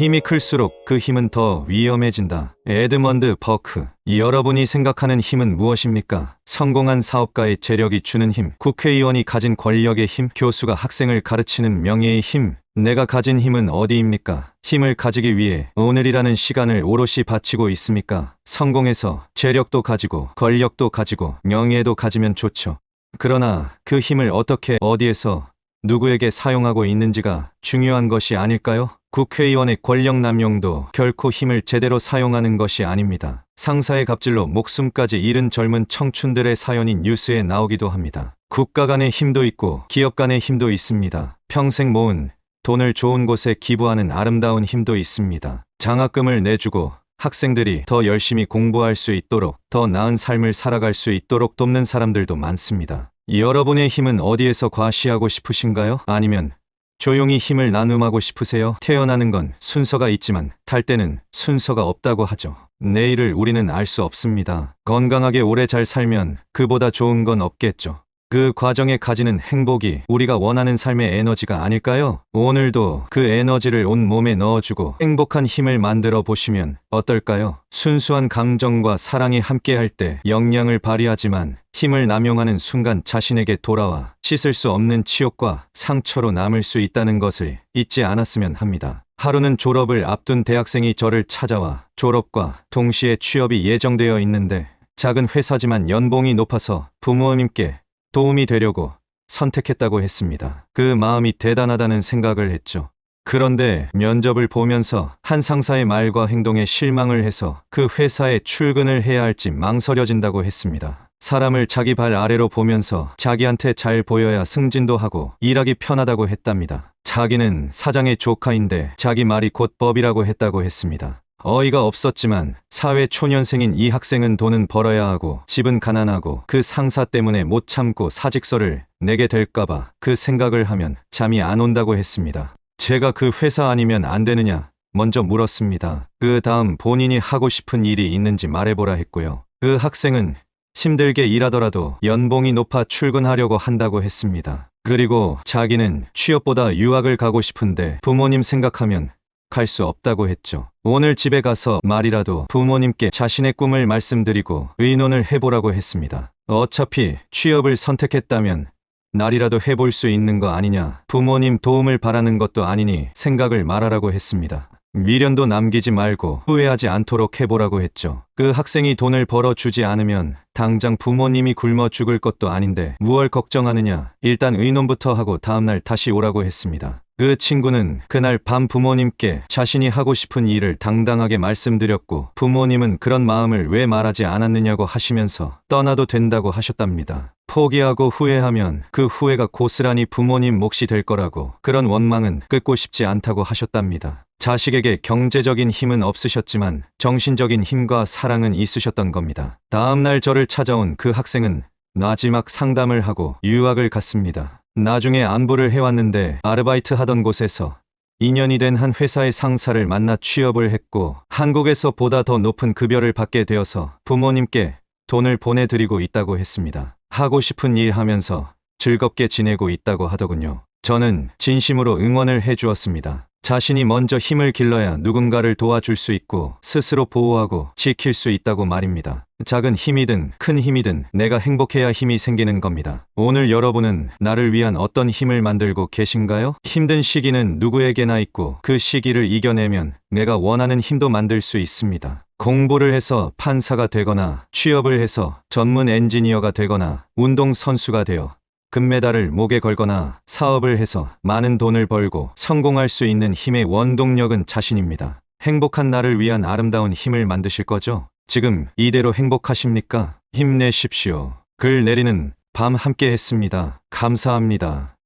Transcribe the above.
힘이 클수록 그 힘은 더 위험해진다. 에드먼드 버크. 여러분이 생각하는 힘은 무엇입니까? 성공한 사업가의 재력이 주는 힘, 국회의원이 가진 권력의 힘, 교수가 학생을 가르치는 명예의 힘, 내가 가진 힘은 어디입니까? 힘을 가지기 위해 오늘이라는 시간을 오롯이 바치고 있습니까? 성공해서 재력도 가지고 권력도 가지고 명예도 가지면 좋죠. 그러나 그 힘을 어떻게 어디에서 누구에게 사용하고 있는지가 중요한 것이 아닐까요? 국회의원의 권력 남용도 결코 힘을 제대로 사용하는 것이 아닙니다. 상사의 갑질로 목숨까지 잃은 젊은 청춘들의 사연이 뉴스에 나오기도 합니다. 국가 간의 힘도 있고 기업 간의 힘도 있습니다. 평생 모은 돈을 좋은 곳에 기부하는 아름다운 힘도 있습니다. 장학금을 내주고 학생들이 더 열심히 공부할 수 있도록 더 나은 삶을 살아갈 수 있도록 돕는 사람들도 많습니다. 여러분의 힘은 어디에서 과시하고 싶으신가요? 아니면 조용히 힘을 나눔하고 싶으세요? 태어나는 건 순서가 있지만 탈 때는 순서가 없다고 하죠. 내일을 우리는 알 수 없습니다. 건강하게 오래 잘 살면 그보다 좋은 건 없겠죠. 그 과정에 가지는 행복이 우리가 원하는 삶의 에너지가 아닐까요? 오늘도 그 에너지를 온 몸에 넣어주고 행복한 힘을 만들어 보시면 어떨까요? 순수한 감정과 사랑이 함께할 때 역량을 발휘하지만 힘을 남용하는 순간 자신에게 돌아와 씻을 수 없는 치욕과 상처로 남을 수 있다는 것을 잊지 않았으면 합니다. 하루는 졸업을 앞둔 대학생이 저를 찾아와 졸업과 동시에 취업이 예정되어 있는데 작은 회사지만 연봉이 높아서 부모님께 도움이 되려고 선택했다고 했습니다. 그 마음이 대단하다는 생각을 했죠. 그런데 면접을 보면서 한 상사의 말과 행동에 실망을 해서 그 회사에 출근을 해야 할지 망설여진다고 했습니다. 사람을 자기 발 아래로 보면서 자기한테 잘 보여야 승진도 하고 일하기 편하다고 했답니다. 자기는 사장의 조카인데 자기 말이 곧 법이라고 했다고 했습니다. 어이가 없었지만 사회 초년생인 이 학생은 돈은 벌어야 하고 집은 가난하고 그 상사 때문에 못 참고 사직서를 내게 될까봐 그 생각을 하면 잠이 안 온다고 했습니다. 제가 그 회사 아니면 안 되느냐 먼저 물었습니다. 그 다음 본인이 하고 싶은 일이 있는지 말해보라 했고요. 그 학생은 힘들게 일하더라도 연봉이 높아 출근하려고 한다고 했습니다. 그리고 자기는 취업보다 유학을 가고 싶은데 부모님 생각하면 갈수 없다고 했죠. 오늘 집에 가서 말이라도 부모님께 자신의 꿈을 말씀드리고 의논을 해보라고 했습니다. 어차피 취업을 선택했다면 날이라도 해볼 수 있는 거 아니냐. 부모님 도움을 바라는 것도 아니니 생각을 말하라고 했습니다. 미련도 남기지 말고 후회하지 않도록 해보라고 했죠. 그 학생이 돈을 벌어주지 않으면 당장 부모님이 굶어 죽을 것도 아닌데 무얼 걱정하느냐. 일단 의논부터 하고 다음날 다시 오라고 했습니다. 그 친구는 그날 밤 부모님께 자신이 하고 싶은 일을 당당하게 말씀드렸고 부모님은 그런 마음을 왜 말하지 않았느냐고 하시면서 떠나도 된다고 하셨답니다. 포기하고 후회하면 그 후회가 고스란히 부모님 몫이 될 거라고 그런 원망은 끊고 싶지 않다고 하셨답니다. 자식에게 경제적인 힘은 없으셨지만 정신적인 힘과 사랑은 있으셨던 겁니다. 다음날 저를 찾아온 그 학생은 마지막 상담을 하고 유학을 갔습니다. 나중에 안부를 해왔는데 아르바이트 하던 곳에서 2년이 된 한 회사의 상사를 만나 취업을 했고 한국에서 보다 더 높은 급여를 받게 되어서 부모님께 돈을 보내드리고 있다고 했습니다. 하고 싶은 일 하면서 즐겁게 지내고 있다고 하더군요. 저는 진심으로 응원을 해주었습니다. 자신이 먼저 힘을 길러야 누군가를 도와줄 수 있고 스스로 보호하고 지킬 수 있다고 말입니다. 작은 힘이든 큰 힘이든 내가 행복해야 힘이 생기는 겁니다. 오늘 여러분은 나를 위한 어떤 힘을 만들고 계신가요? 힘든 시기는 누구에게나 있고 그 시기를 이겨내면 내가 원하는 힘도 만들 수 있습니다. 공부를 해서 판사가 되거나 취업을 해서 전문 엔지니어가 되거나 운동 선수가 되어 금메달을 목에 걸거나 사업을 해서 많은 돈을 벌고 성공할 수 있는 힘의 원동력은 자신입니다. 행복한 나를 위한 아름다운 힘을 만드실 거죠? 지금 이대로 행복하십니까? 힘내십시오. 글 내리는 밤 함께 했습니다. 감사합니다.